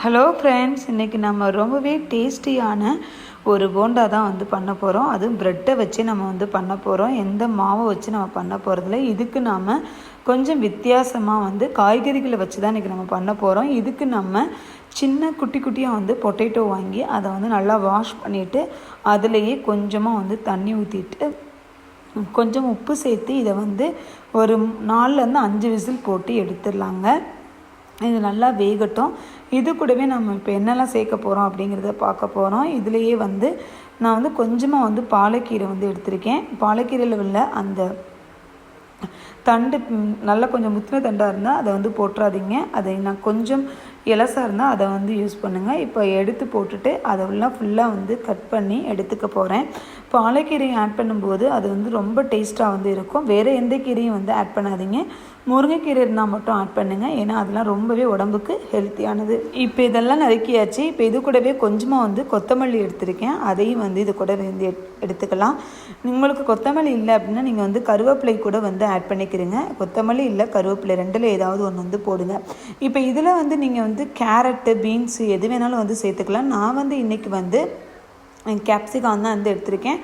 Hello friends இன்றைக்கி நம்ம ரொம்பவே டேஸ்டியான ஒரு போண்டா தான் வந்து பண்ண போகிறோம் அதுவும் ப்ரெட்டை வச்சு நம்ம வந்து பண்ண போகிறோம் எந்த மாவை வச்சு நம்ம பண்ண போகிறதில்ல இதுக்கு நாம் கொஞ்சம் வித்தியாசமாக வந்து காய்கறிகளை வச்சு தான் இன்றைக்கி நம்ம பண்ண போகிறோம் இதுக்கு நம்ம சின்ன குட்டி குட்டியாக வந்து பொட்டேட்டோ வாங்கி அதை வந்து நல்லா வாஷ் பண்ணிவிட்டு அதுலேயே கொஞ்சமாக வந்து தண்ணி ஊற்றிட்டு கொஞ்சம் உப்பு சேர்த்து இதை வந்து ஒரு நாலுலேருந்து அஞ்சு விசில் போட்டு எடுத்துடலாங்க. இது நல்லா வேகட்டும். இது கூடவே நம்ம இப்போ என்னெல்லாம் சேர்க்க போகிறோம் அப்படிங்கிறத பார்க்க போகிறோம் இதுலேயே வந்து நான் வந்து கொஞ்சமாக வந்து பாலக்கீரை வந்து எடுத்திருக்கேன். பாலக்கீரையில் உள்ள அந்த தண்டு நல்லா கொஞ்சம் முத்தின தண்டாக இருந்தால் அதை வந்து போட்டுறாதீங்க. அதை நான் கொஞ்சம் இலசாக இருந்தால் அதை வந்து யூஸ் பண்ணுங்கள் இப்போ எடுத்து போட்டுட்டு அதை உள்ள ஃபுல்லாக வந்து கட் பண்ணி எடுத்துக்க போகிறேன் பாலக்கீரையை ஆட் பண்ணும்போது அது வந்து ரொம்ப டேஸ்ட்டாக வந்து இருக்கும். வேறு எந்த கீரையும் வந்து ஆட் பண்ணாதீங்க. முருங்கைக்கீரை இருந்தால் மட்டும் ஆட் பண்ணுங்கள் ஏன்னா அதெல்லாம் ரொம்பவே உடம்புக்கு ஹெல்த்தியானது இப்போ இதெல்லாம் நறுக்கியாச்சு. இப்போ இது கூடவே கொஞ்சமாக வந்து கொத்தமல்லி எடுத்திருக்கேன். அதையும் வந்து இது கூட வந்து எட்- எடுத்துக்கலாம். உங்களுக்கு கொத்தமல்லி இல்லை அப்படின்னா நீங்கள் வந்து கருவேப்பிலை கூட வந்து ஆட் பண்ணிக்கிறீங்க. கொத்தமல்லி இல்லை கருவேப்பிலை ரெண்டில் ஏதாவது ஒன்று வந்து போடுங்க. இப்போ இதில் வந்து நீங்கள் வந்து கேரட்டு பீன்ஸு எது வேணாலும் வந்து சேர்த்துக்கலாம். நான் வந்து இன்றைக்கி வந்து கேப்சிகான் தான் வந்து எடுத்திருக்கேன்.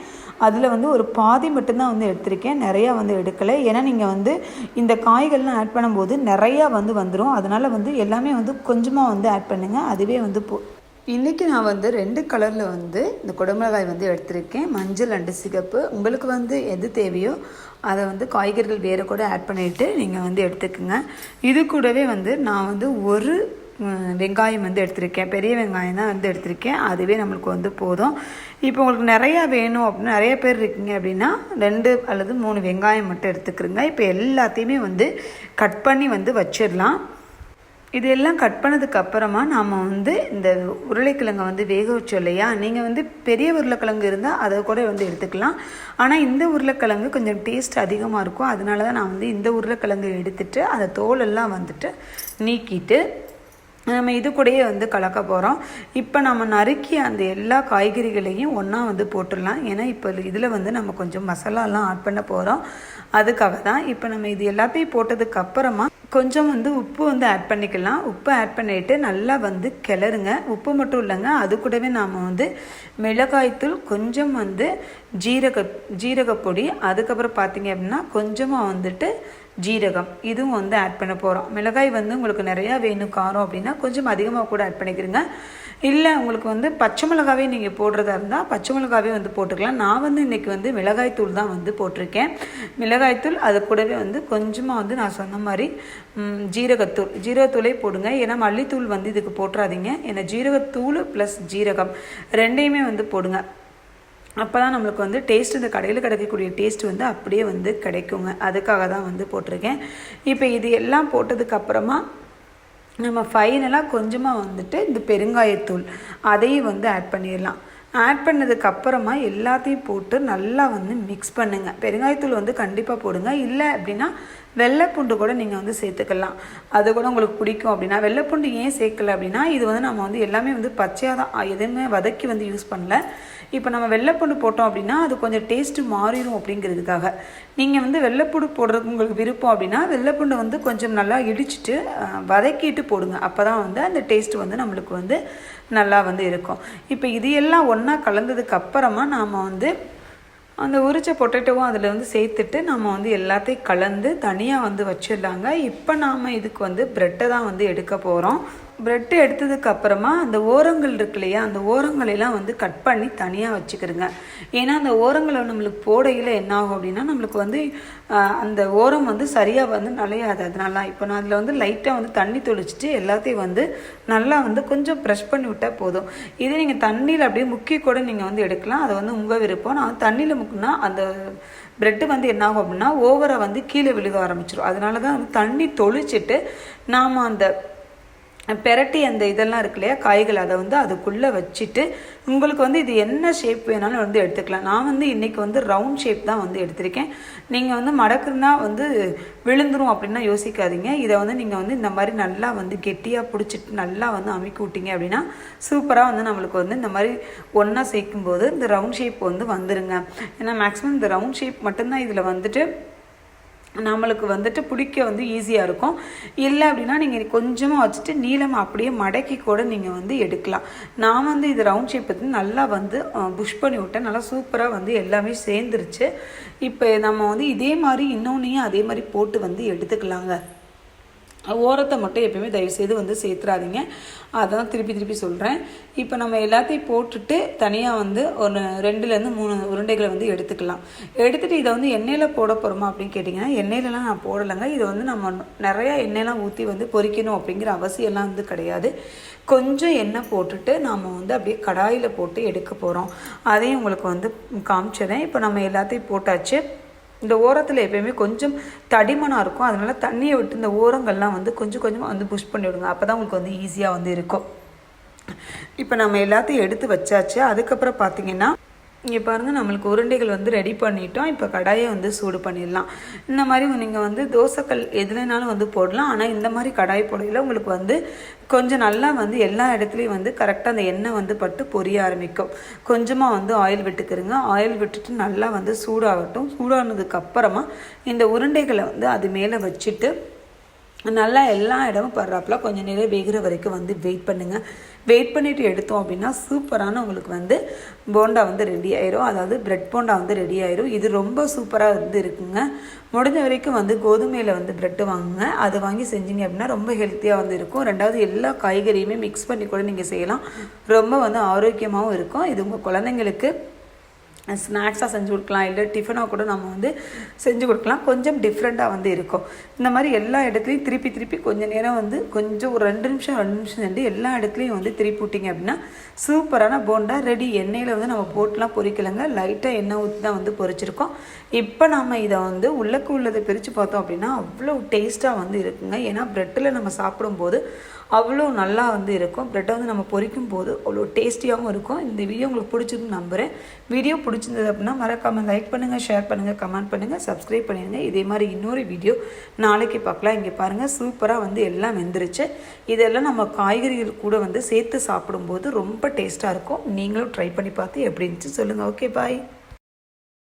அதில் வந்து ஒரு பாதி மட்டும்தான் வந்து எடுத்திருக்கேன். நிறையா வந்து எடுக்கலை. ஏன்னா நீங்கள் வந்து இந்த காய்கள்லாம் ஆட் பண்ணும்போது நிறையா வந்து வந்துடும் அதனால் வந்து எல்லாமே வந்து கொஞ்சமாக வந்து ஆட் பண்ணுங்கள் அதுவே வந்து போ இன்றைக்கி நான் வந்து ரெண்டு கலரில் வந்து இந்த குடமிளகாய் வந்து எடுத்திருக்கேன். மஞ்சள் அண்டு சிகப்பு. உங்களுக்கு வந்து எது தேவையோ அதை வந்து காய்கறிகள் வேறு கூட ஆட் பண்ணிவிட்டு நீங்கள் வந்து எடுத்துக்கோங்க. இது கூடவே வந்து நான் வந்து ஒரு வெங்காயம் வந்து எடுத்திருக்கேன். பெரிய வெங்காயம் தான் வந்து எடுத்திருக்கேன். அதுவே நம்மளுக்கு வந்து போதும். இப்போ உங்களுக்கு நிறையா வேணும் அப்படின்னு நிறைய பேர் இருக்கீங்க அப்படின்னா ரெண்டு அல்லது மூணு வெங்காயம் மட்டும் எடுத்துக்கிறோங்க. இப்போ எல்லாத்தையுமே வந்து கட் பண்ணி வந்து வச்சிடலாம். இது எல்லாம் கட் பண்ணதுக்கு அப்புறமா நாம் வந்து இந்த உருளைக்கிழங்கை வந்து வேக வச்சோம் இல்லையா? நீங்கள் வந்து பெரிய உருளைக்கிழங்கு இருந்தால் அதை கூட வந்து எடுத்துக்கலாம். ஆனால் இந்த உருளைக்கிழங்கு கொஞ்சம் டேஸ்ட் அதிகமாக இருக்கும். அதனால தான் நான் வந்து இந்த உருளைக்கிழங்கு எடுத்துட்டு அதை தோலெல்லாம் வந்துட்டு நீக்கிட்டு நம்ம இது கூடயே வந்து கலக்க போகிறோம் இப்போ நம்ம நறுக்கி அந்த எல்லா காய்கறிகளையும் ஒன்றா வந்து போட்டுடலாம். ஏன்னா இப்போ இதில் வந்து நம்ம கொஞ்சம் மசாலாலாம் ஆட் பண்ண போகிறோம் அதுக்காக தான் இப்போ நம்ம இது எல்லாத்தையும் போட்டதுக்கு அப்புறமா கொஞ்சம் வந்து உப்பு வந்து ஆட் பண்ணிக்கலாம். உப்பு ஆட் பண்ணிட்டு நல்லா வந்து கிளறுங்க. உப்பு மட்டும் இல்லைங்க. அது கூடவே நாம் வந்து மிளகாய்த்தூள் கொஞ்சம் வந்து ஜீரக ஜீரகப்பொடி. அதுக்கப்புறம் பார்த்தீங்க அப்படின்னா கொஞ்சமாக வந்துட்டு ஜீரகம் இதுவும் வந்து ஆட் பண்ண போகிறோம் மிளகாய் வந்து உங்களுக்கு நிறையா வேணும் காரம் அப்படின்னா கொஞ்சம் அதிகமாக கூட ஆட் பண்ணிக்கிறீங்க. இல்லை உங்களுக்கு வந்து பச்சை மிளகாவே நீங்கள் போடுறதா இருந்தால் பச்சை மிளகாவே வந்து போட்டுக்கலாம். நான் வந்து இன்றைக்கி வந்து மிளகாய்த்தூள் தான் வந்து போட்டிருக்கேன். மிளகாய்த்தூள் அது கூடவே வந்து கொஞ்சமாக வந்து நான் சொன்ன மாதிரி ஜீரகத்தூள். ஜீரகத்தூளே போடுங்க. ஏன்னா மல்லித்தூள் வந்து இதுக்கு போட்டுறாதீங்க. ஏன்னா ஜீரகத்தூள் ப்ளஸ் ஜீரகம் ரெண்டையுமே வந்து போடுங்க. அப்போ தான் நம்மளுக்கு வந்து டேஸ்ட் இந்த கடையில் கிடைக்கக்கூடிய டேஸ்ட் வந்து அப்படியே வந்து கிடைக்குங்க. அதுக்காக தான் வந்து போட்டிருக்கேன். இப்போ இது எல்லாம் போட்டதுக்கப்புறமா நம்ம ஃபைனலாக கொஞ்சமாக வந்துட்டு இந்த பெருங்காயத்தூள் அதையும் வந்து ஆட் பண்ணிடலாம். ஆட் பண்ணதுக்கு அப்புறமா எல்லாத்தையும் போட்டு நல்லா வந்து மிக்ஸ் பண்ணுங்கள் பெருங்காயத்தூள் வந்து கண்டிப்பாக போடுங்க. இல்லை அப்படின்னா வெள்ளைப்பூண்டு கூட நீங்கள் வந்து சேர்த்துக்கலாம். அது கூட உங்களுக்கு பிடிக்கும் அப்படின்னா. வெள்ளைப்பூண்டு ஏன் சேர்க்கல அப்படின்னா இது வந்து நம்ம வந்து எல்லாமே வந்து பச்சையாக தான் எதுவுமே வதக்கி வந்து யூஸ் பண்ணல. இப்போ நம்ம வெள்ளைப்பூண்டு போட்டோம் அப்படின்னா அது கொஞ்சம் டேஸ்ட்டு மாறிடும் அப்படிங்கிறதுக்காக. நீங்கள் வந்து வெள்ளைப்பூண்டு போடுறதுக்கு உங்களுக்கு விருப்பம் அப்படின்னா வெள்ளைப்பூண்டை வந்து கொஞ்சம் நல்லா இடிச்சிட்டு வதக்கிட்டு போடுங்க. அப்போ தான் வந்து அந்த டேஸ்ட்டு வந்து நம்மளுக்கு வந்து நல்லா வந்து இருக்கும். இப்போ இது எல்லாம் ஒன்றா கலந்ததுக்கு அப்புறமா நாம் வந்து அந்த உரிச்ச பொட்டேட்டோவும் அதில் வந்து சேர்த்துட்டு நம்ம வந்து எல்லாத்தையும் கலந்து தனியாக வந்து வச்சிடலாங்க. இப்போ நாம் இதுக்கு வந்து ப்ரெட்டை தான் வந்து எடுக்க போகிறோம் ப்ரெட்டு எடுத்ததுக்கு அப்புறமா அந்த ஓரங்கள் இருக்கு இல்லையா அந்த ஓரங்களெல்லாம் வந்து கட் பண்ணி தனியாக வச்சுக்கிறோங்க ஏன்னா அந்த ஓரங்களை நம்மளுக்கு போடையில் என்ன ஆகும் அப்படின்னா நம்மளுக்கு வந்து அந்த ஓரம் வந்து சரியாக வந்து நலையாது அதனால இப்போ நான் அதில் வந்து லைட்டாக வந்து தண்ணி தொளிச்சிட்டு எல்லாத்தையும் வந்து நல்லா வந்து கொஞ்சம் ப்ரெஷ் பண்ணி விட்டால் போதும். இதே நீங்கள் தண்ணியில் அப்படியே முக்கி கூட நீங்கள் வந்து எடுக்கலாம். அது வந்து உங்கள் விருப்பம். நான் தண்ணியில் முக்கினா அந்த ப்ரெட்டு வந்து என்னாகும் அப்படின்னா ஓவராக வந்து கீழே விழுக ஆரம்பிச்சிடும் அதனால தான் வந்து தண்ணி தொளிச்சிட்டு நாம் அந்த பெரட்டி அந்த இதெல்லாம் இருக்கு இல்லையா? காய்கள் அதை வந்து அதுக்குள்ளே வச்சுட்டு உங்களுக்கு வந்து இது என்ன ஷேப் வேணாலும் வந்து எடுத்துக்கலாம். நான் வந்து இன்றைக்கி வந்து ரவுண்ட் ஷேப் தான் வந்து எடுத்திருக்கேன். நீங்கள் வந்து மடக்குனா வந்து விழுந்துரும் அப்படின்னா யோசிக்காதீங்க. இதை வந்து நீங்கள் வந்து இந்த மாதிரி நல்லா வந்து கெட்டியாக பிடிச்சிட்டு நல்லா வந்து அமுக்கி விட்டீங்க அப்படின்னா சூப்பராக வந்து நம்மளுக்கு வந்து இந்த மாதிரி ஒன்றா சேர்க்கும்போது இந்த ரவுண்ட் ஷேப் வந்து வந்துருங்க. ஏன்னா மேக்ஸிமம் இந்த ரவுண்ட் ஷேப் மட்டும்தான் இதில் வந்துட்டு நம்மளுக்கு வந்துட்டு பிடிக்க வந்து ஈஸியாக இருக்கும். இல்லை அப்படின்னா நீங்கள் கொஞ்சமாக வச்சுட்டு நீளம் அப்படியே மடக்கி கூட நீங்கள் வந்து எடுக்கலாம். நான் வந்து இது ரவுண்ட் ஷேப் வந்து நல்லா வந்து புஷ் பண்ணி விட்டேன். நல்லா சூப்பராக வந்து எல்லாமே சேர்ந்துருச்சு. இப்போ நம்ம வந்து இதே மாதிரி இன்னொன்னையும் அதே மாதிரி போட்டு வந்து எடுத்துக்கலாங்க. ஓரத்தை மட்டும் எப்பயுமே தயவுசெய்து வந்து சேர்த்துறாதீங்க. அதான் திருப்பி திருப்பி சொல்கிறேன் இப்போ நம்ம எல்லாத்தையும் போட்டுட்டு தனியாக வந்து ஒரு ரெண்டுலேருந்து மூணு உருண்டைகளை வந்து எடுத்துக்கலாம். எடுத்துகிட்டு இதை வந்து எண்ணெயில் போட போகிறோமா அப்படின்னு கேட்டிங்கன்னா எண்ணெயிலலாம் நான் போடலைங்க. இதை வந்து நம்ம நிறையா எண்ணெயெலாம் ஊற்றி வந்து பொறிக்கணும் அப்படிங்கிற அவசியம்லாம் வந்து கிடையாது. கொஞ்சம் எண்ணெய் போட்டுட்டு நாம் வந்து அப்படியே கடாயில் போட்டு எடுக்க போகிறோம் அதையும் உங்களுக்கு வந்து காமிச்சிடுறேன். இப்போ நம்ம எல்லாத்தையும் போட்டாச்சு. இந்த ஓரத்தில் எப்பயுமே கொஞ்சம் தடிமனாக இருக்கும். அதனால் தண்ணியை விட்டு இந்த ஓரங்கள்லாம் வந்து கொஞ்சம் கொஞ்சமாக வந்து புஷ் பண்ணி விடுங்க. அப்போ தான் உங்களுக்கு வந்து ஈஸியாக வந்து இருக்கும். இப்போ நம்ம எல்லாத்தையும் எடுத்து வச்சாச்சு. அதுக்கப்புறம் பார்த்தீங்கன்னா இங்கே பாருங்கள் நம்மளுக்கு உருண்டைகள் வந்து ரெடி பண்ணிட்டோம். இப்போ கடாயை வந்து சூடு பண்ணிடலாம். இந்த மாதிரி நீங்கள் வந்து தோசைக்கல் எதுலனாலும் வந்து போடலாம். ஆனால் இந்த மாதிரி கடாய் போடையில் உங்களுக்கு வந்து கொஞ்சம் நல்லா வந்து எல்லா இடத்துலையும் வந்து கரெக்டாக அந்த எண்ணெய் வந்து பட்டு பொரிய ஆரம்பிக்கும். கொஞ்சமாக வந்து ஆயில் விட்டுக்கிறங்க ஆயில் விட்டுட்டு நல்லா வந்து சூடாகட்டும். சூடானதுக்கு அப்புறமா இந்த உருண்டைகளை வந்து அது மேலே வச்சுட்டு நல்லா எல்லா இடமும் படுறாப்புல. கொஞ்சம் நேரம் வேகிற வரைக்கும் வந்து வெயிட் பண்ணுங்கள் வெயிட் பண்ணிவிட்டு எடுத்தோம் அப்படின்னா சூப்பரான உங்களுக்கு வந்து போண்டா வந்து ரெடி ஆயிரும். அதாவது பிரெட் போண்டா வந்து ரெடி ஆயிரும். இது ரொம்ப சூப்பராக வந்து இருக்குங்க. முடிஞ்ச வரைக்கும் வந்து கோதுமையில் வந்து பிரெட்டு வாங்குங்க. அதை வாங்கி செஞ்சீங்க அப்படின்னா ரொம்ப ஹெல்த்தியாக வந்து இருக்கும். ரெண்டாவது எல்லா காய்கறியுமே மிக்ஸ் பண்ணி கூட நீங்கள் செய்யலாம். ரொம்ப வந்து ஆரோக்கியமாகவும் இருக்கும். இது உங்கள் குழந்தைங்களுக்கு ஸ்நாக்ஸாக செஞ்சு கொடுக்கலாம் இல்லை டிஃபனாக கூட நம்ம வந்து செஞ்சு கொடுக்கலாம். கொஞ்சம் டிஃப்ரெண்ட்டாக வந்து இருக்கும். இந்த மாதிரி எல்லா இடத்துலையும் திருப்பி திருப்பி கொஞ்சம் நேரம் வந்து கொஞ்சம் ஒரு ரெண்டு நிமிஷம் ரெண்டு நிமிஷம் செஞ்சு எல்லா இடத்துலையும் வந்து திருப்பி விட்டிங்க அப்படின்னா சூப்பரான போண்டா ரெடி எண்ணெயில் வந்து நம்ம போட்டுலாம் பொரிக்கலைங்க லைட்டாக எண்ணெய் ஊற்றி தான் வந்து பொரிச்சிருக்கோம் இப்போ நம்ம இதை வந்து உள்ளக்கு உள்ளதை பிரித்து பார்த்தோம் அப்படின்னா அவ்வளோ டேஸ்ட்டாக வந்து இருக்குங்க. ஏன்னா ப்ரெட்டில் நம்ம சாப்பிடும்போது அவ்வளோ நல்லா வந்து இருக்கும். ப்ரெட்டை வந்து நம்ம பொரிக்கும் போது அவ்வளோ டேஸ்டியாகவும் இருக்கும். இந்த வீடியோ உங்களுக்கு பிடிச்சிருக்குன்னு நம்புகிறேன் வீடியோ பிடிச்சிருந்தது அப்படின்னா மறக்காமல் லைக் பண்ணுங்கள் ஷேர் பண்ணுங்கள் கமெண்ட் பண்ணுங்கள் சப்ஸ்கிரைப் பண்ணிடுங்க. இதே மாதிரி இன்னொரு வீடியோ நாளைக்கு பார்க்கலாம். இங்கே பாருங்கள் சூப்பராக வந்து எல்லாம் வெந்துருச்சு. இதெல்லாம் நம்ம காய்கறிகள் கூட வந்து சேர்த்து சாப்பிடும்போது ரொம்ப டேஸ்ட்டாக இருக்கும். நீங்களும் ட்ரை பண்ணி பார்த்து எப்படி இருந்துச்சு சொல்லுங்கள் ஓகே பாய்